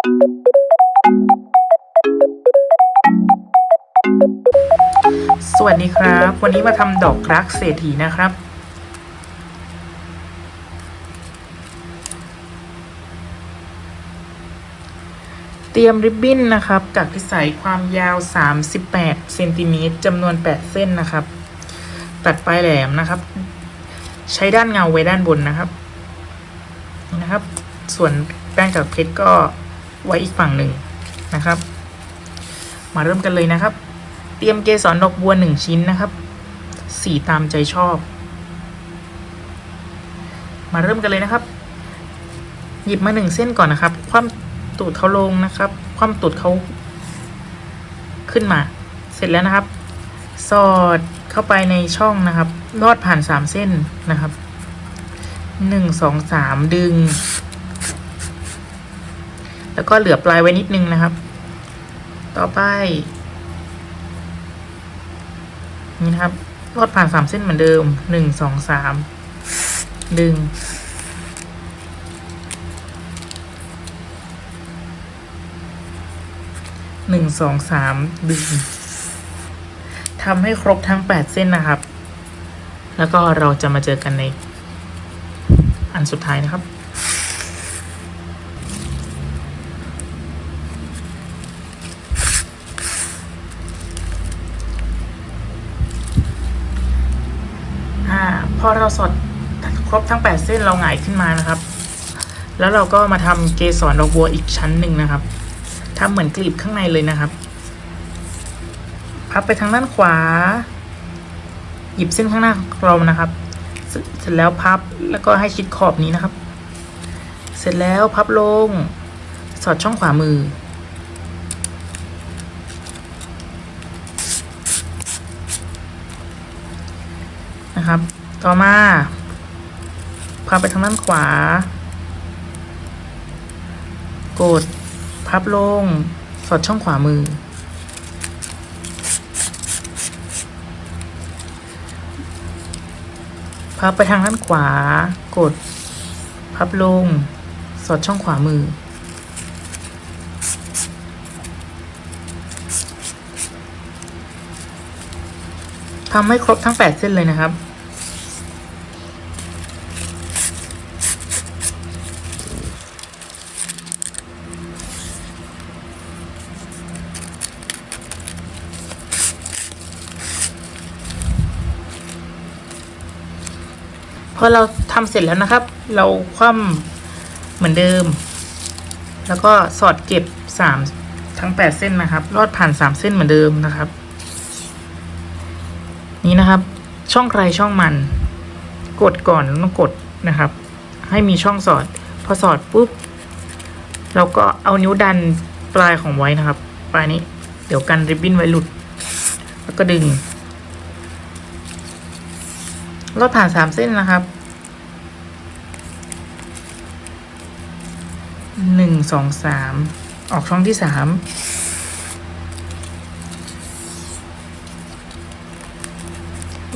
สวัสดีครับ วันนี้มาทำดอกรักเศรษฐีนะครับ เตรียมริบบิ้นนะครับกับที่ใส่ความยาว 38เซนติเมตรจำนวน 8 เส้นนะครับ ตัดปลายแหลมนะครับ ใช้ด้านเงาไว้ด้านบนนะครับนี่นะครับ ส่วนแป้งกับเพชรก็ ไว้อีกฝั่งหนึ่งนะครับ มาเริ่มกันเลยนะครับ เตรียมเกสรดอกบัวหนึ่งชิ้นนะครับสีตามใจชอบ มาเริ่มกันเลยนะครับ หยิบมาหนึ่งเส้นก่อนนะครับ คว่ำตูดเขาลงนะครับ คว่ำตูดเขาขึ้นมา เสร็จแล้วนะครับ สอดเข้าไปในช่องนะครับลอดผ่านสามเส้นนะครับหนึ่งสองสามดึง แล้วก็เหลือปลายไว้นิดนึงนะครับ ต่อไป นี่นะครับลอดผ่านสามเส้นเหมือนเดิมหนึ่งสองสามดึง หนึ่งสองสามดึงทำให้ครบทั้งแปดเส้นนะครับ แล้วก็เราจะมาเจอกันในอันสุดท้ายนะครับ พอเราสอดครบทั้ง 8 เส้นเราหงายขึ้นมานะครับ แล้วเราก็มาทำเกสรดอกบัวอีกชั้นหนึ่งนะครับทำเหมือนกลีบข้างในเลยนะครับ พับไปทางด้านขวา หยิบเส้นข้างหน้าเรานะครับ เสร็จแล้วพับแล้วก็ให้ชิดขอบนี้นะครับ เสร็จแล้วพับลง สอดช่องขวามือนะครับ ต่อมาพับไปทางด้านขวา กด พับลง สอดช่องขวามือ พับไปทางด้านขวา กด พับลง สอดช่องขวามือ ทำให้ครบทั้ง 8 เส้นเลยนะครับ พอเราทำเสร็จแล้วนะครับ เราคว่ำเหมือนเดิม แล้วก็สอดเก็บสามทั้งแปดเส้นนะครับ ลอดผ่านสามเส้นเหมือนเดิมนะครับ นี่นะครับ ช่องใครช่องมัน กดก่อนต้องกดนะครับ ให้มีช่องสอด พอสอดปุ๊บเราก็เอานิ้วดันปลายของไว้นะครับ ปลายนี้ เดี๋ยวกันริบบิ้นไว้หลุด แล้วก็ดึง ลอดผ่านสามเส้นนะครับหนึ่งสองสามออกช่องที่สาม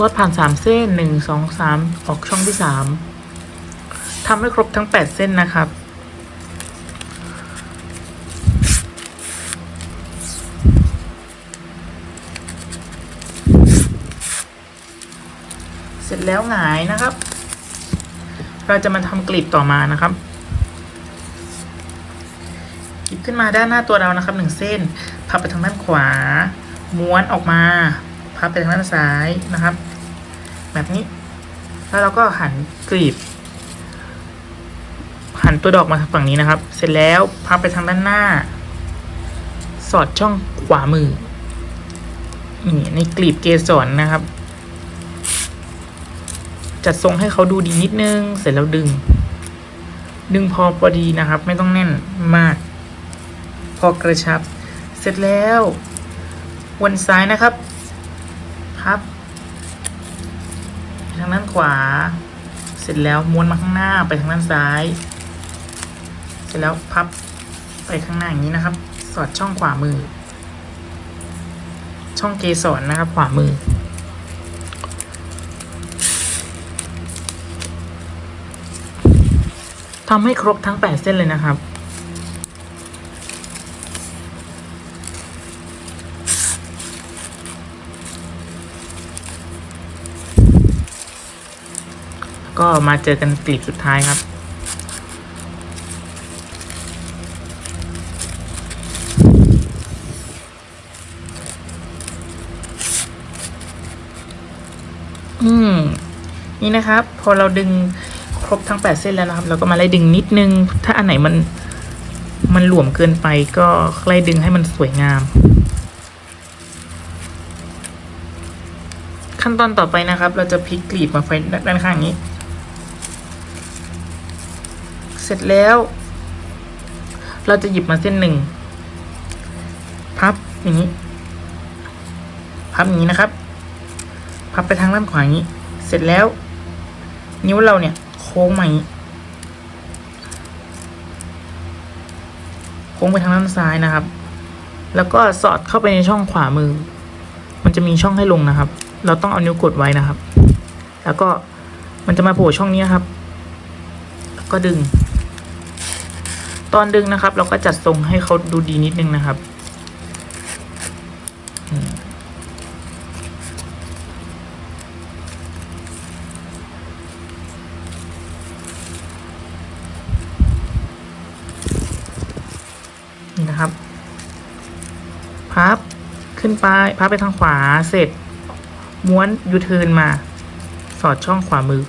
ลอดผ่านสามเส้นหนึ่งสองสามออกช่องที่สามทำให้ครบทั้งแปดเส้นนะครับ เสร็จ แล้วหงายนะครับ เราจะมาทำกลีบต่อมานะครับหยิบขึ้นมาด้านหน้าตัวเรานะครับหนึ่งเส้น พับไปทางด้านขวา ม้วนออกมา พับไปทางด้านซ้ายนะครับ แบบนี้ แล้วเราก็หันกลีบ หันตัวดอกมาทางฝั่งนี้นะครับ เสร็จแล้วพับไปทางด้านหน้า สอดช่องขวามือนี่ในกลีบเกสรนะครับ จัดทรงให้เขาดูดีนิดนึง เสร็จแล้วดึง ดึงพอพอดีนะครับ ไม่ต้องแน่นมาก พอกระชับ เสร็จแล้ววนซ้ายนะครับพับไปทางด้านขวา เสร็จแล้วม้วนมาข้างหน้าไปทางด้านซ้าย เสร็จแล้วพับไปข้างหน้าอย่างนี้นะครับ สอดช่องขวามือ ช่องเกสรนะครับ ขวามือ ทำให้ครบทั้ง 8 เส้นเลยนะครับก็มาเจอกันกลีบสุดท้ายครับ อืม นี่นะครับ พอเราดึง ครบทั้งแปดเส้นแล้วนะครับ เราก็มาไล่ดึงนิดนึง ถ้าอันไหนมันมันหลวมเกินไปก็ไล่ดึงให้มันสวยงาม ขั้นตอนต่อไปนะครับ เราจะพลิกกลีบมาไฟด้านข้างนี้ เสร็จแล้ว เราจะหยิบมาเส้นหนึ่งพับอย่างนี้ พับอย่างนี้นะครับ พับไปทางด้านขวาอย่างนี้ เสร็จแล้ว นิ้วเราเนี่ย ค้งมาอย่โค้งไปทางด้านซ้ายนะครับ แล้วก็สอดเข้าไปในช่องขวามือ มันจะมีช่องให้ลงนะครับ เราต้องเอานิ้วกดไว้นะครับ แล้วก็มันจะมาโผล่ช่องนี้ครับ แล้วก็ดึง ตอนดึงนะครับ เราก็จัดทรงให้เขาดูดีนิดนึงนะครับอืมนี่นะครับ พับ ขึ้นไปพับไปทางขวาเสร็จ ม้วนยูเทิร์นมา สอดช่องขวามือ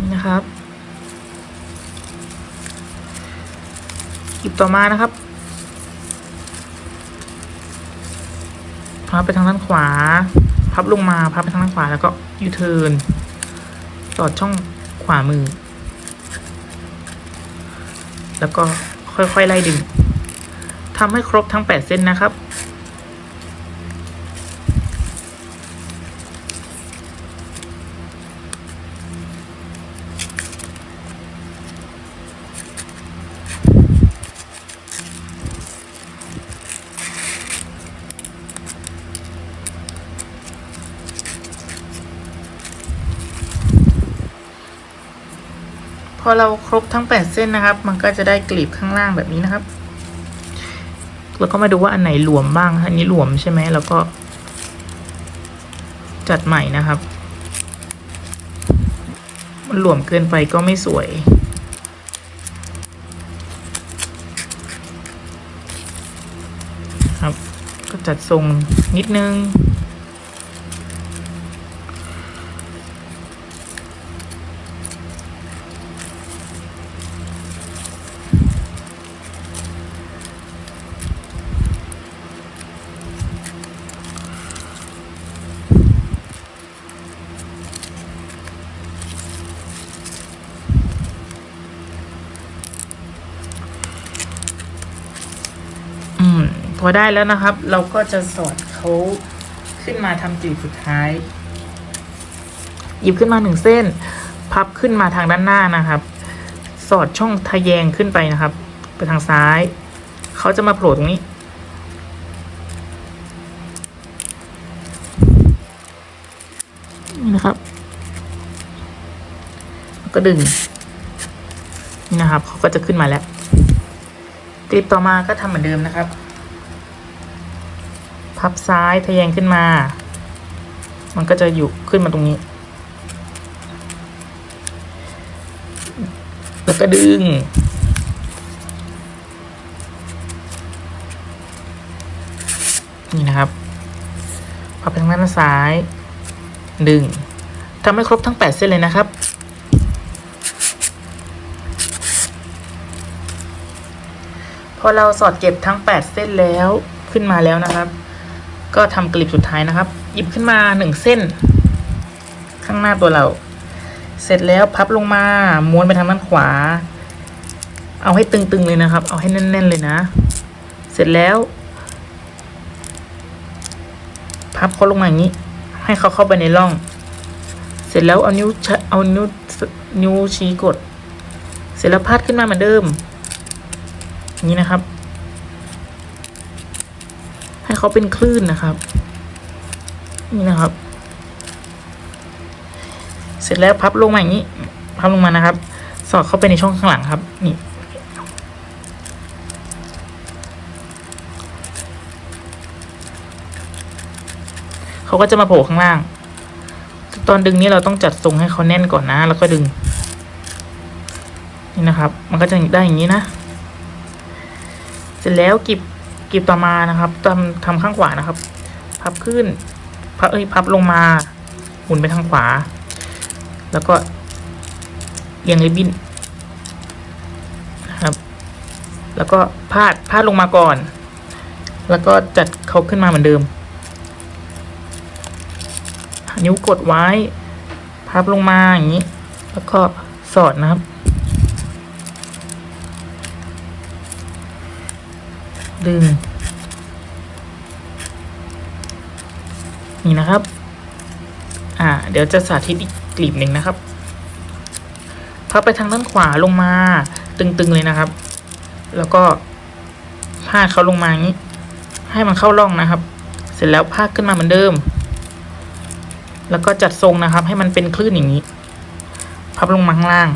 นี่นะครับหยิบต่อมานะครับพับไปทางด้านขวา พับลงมา พับไปทางด้านขวาแล้วก็ยูเทิร์น อดช่องขวามือ แล้วก็ค่อยๆไล่ดึงทำให้ครบทั้ง 8 เส้นนะครับ อเราครบทั้ง 8 เส้นนะครับ มันก็จะได้กลีบข้างล่างแบบนี้นะครับ แล้วก็มาดูว่าอันไหนหลวมบ้างอันนี้หลวมใช่ไหมแล้วก็ จัดใหม่นะครับ มันหลวมเกินไปก็ไม่สวยครับ ก็จัดทรงนิดนึง อืม พอได้แล้วนะครับ เราก็จะสอดเขาขึ้นมาทำกลีบสุดท้าย หยิบขึ้นมาหนึ่งเส้น พับขึ้นมาทางด้านหน้านะครับ สอดช่องทะแยงขึ้นไปนะครับ ไปทางซ้าย เขาจะมาโผล่ตรงนี้นี่นะครับ ก็ดึงนี่นะครับเขาก็จะขึ้นมาแล้วกลิปต่อมาก็ทำเหมือนเดิมนะครับ พับซ้ายทะแยงขึ้นมา มันก็จะอยู่ขึ้นมาตรงนี้ แล้วก็ดึง นี่นะครับ พับไปทางด้านซ้าย ดึงทำให้ครบทั้ง 8 เส้นเลยนะครับพอเราสอดเก็บทั้ง 8 เส้นแล้วขึ้นมาแล้วนะครับ ก็ทำกลีบสุดท้ายนะครับ หยิบขึ้นมา1เส้น ข้างหน้าตัวเรา เสร็จแล้วพับลงมา ม้วนไปทางด้านขวา เอาให้ตึงๆเลยนะครับ เอาให้แน่น ๆ เลยนะ เสร็จแล้ว พับเขาลงมาอย่างนี้ ให้เขาเข้าไปในร่อง เสร็จแล้วเอานิ้วชะเอานิ้วนิ้วชี้กด เสร็จแล้วพัดขึ้นมาเหมือนเดิม นี้นะครับ ให้เขาเป็นคลื่นนะครับ นี่นะครับ เสร็จแล้วพับลงมาอย่างนี้ พับลงมานะครับ สอดเข้าไปในช่องข้างหลังครับ นี่เขาก็จะมาโผล่ข้างล่าง ตอนดึงนี้เราต้องจัดทรงให้เขาแน่นก่อนนะ แล้วก็ดึง นี่นะครับ มันก็จะได้อย่างนี้นะ เสร็จแล้วกิบ กีบต่อมานะครับทำทำข้างขวานะครับ พับขึ้น พับเอ้ยพับลงมา หมุนไปทางขวา แล้วก็เรียงริบบิ้นนะครับ แล้วก็พาดพาดลงมาก่อน แล้วก็จัดเขาขึ้นมาเหมือนเดิม นิ้วกดไว้ พับลงมาอย่างนี้ แล้วก็สอดนะครับ ดึง นี่นะครับ อ่า เดี๋ยวจะสาธิตอีกกลีบหนึ่งนะครับพับไปทางด้านขวาลงมา ตึงๆเลยนะครับ แล้วก็พาดเขาลงมาอย่างนี้ ให้มันเข้าร่องนะครับ เสร็จแล้วพาดขึ้นมาเหมือนเดิม แล้วก็จัดทรงนะครับ ให้มันเป็นคลื่นอย่างนี้ พับลงมาข้างล่าง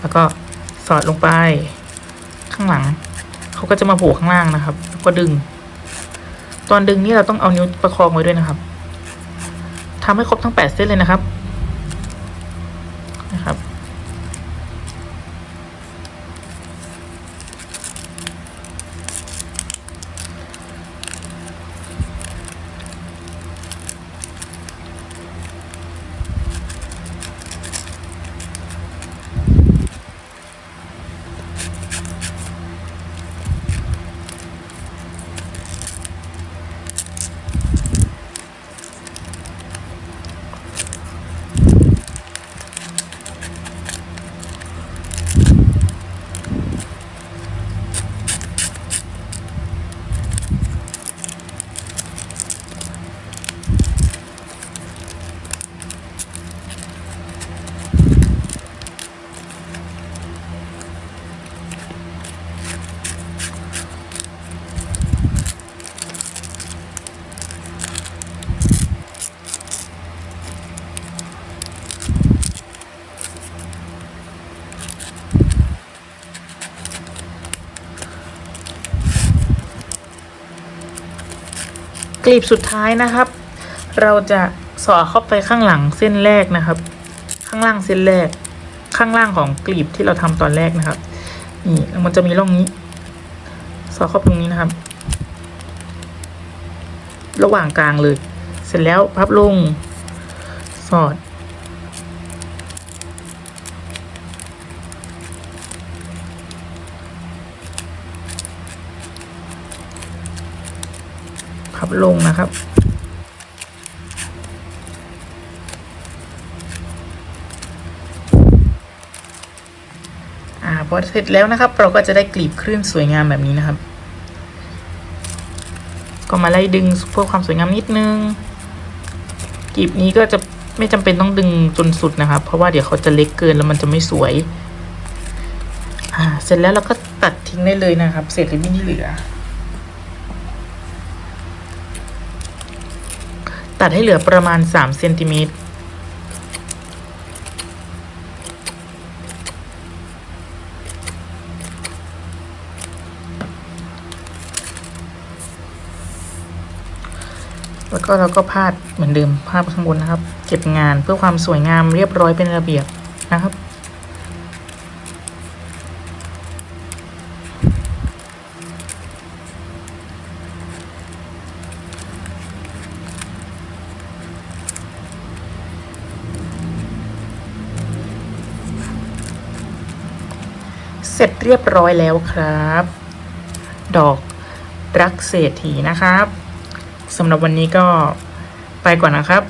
แล้วก็สอดลงไปข้างหลัง เขาก็จะมาโผล่ข้างล่างนะครับ ก็ดึง ตอนดึงนี่เราต้องเอานิ้วประคองไว้ด้วยนะครับทำให้ครบทั้งแปดเส้นเลยนะครับ กลีบสุดท้ายนะครับ เราจะสอดเข้าไปข้างหลังเส้นแรกนะครับ ข้างล่างเส้นแรก ข้างล่างของกลีบที่เราทำตอนแรกนะครับ นี่มันจะมีร่องนี้ สอดเข้าไปตรงนี้นะครับ ระหว่างกลางเลย เสร็จแล้วพับลง สอด ลงนะครับ อ่าพอเสร็จแล้วนะครับ เราก็จะได้กลีบคลื่นสวยงามแบบนี้นะครับ ก็มาไล่ดึงเพื่อความสวยงามนิดนึงกลีบนี้ก็จะไม่จำเป็นต้องดึงจนสุดนะครับ เพราะว่าเดี๋ยวเขาจะเล็กเกินแล้วมันจะไม่สวย อ่า เสร็จแล้วเราก็ตัดทิ้งได้เลยนะครับ เศษริบบิ้นที่เหลือ ตัดให้เหลือประมาณสามเซนติเมตรแล้วก็เราก็พาดเหมือนเดิมพาดข้างบนนะครับ เก็บงานเพื่อความสวยงามเรียบร้อยเป็นระเบียบนะครับ ร็จเรียบร้อยแล้วครับ ดอกรักเศรษฐีนะครับสำหรับวันนี้ก็ไปก่อนนะครับ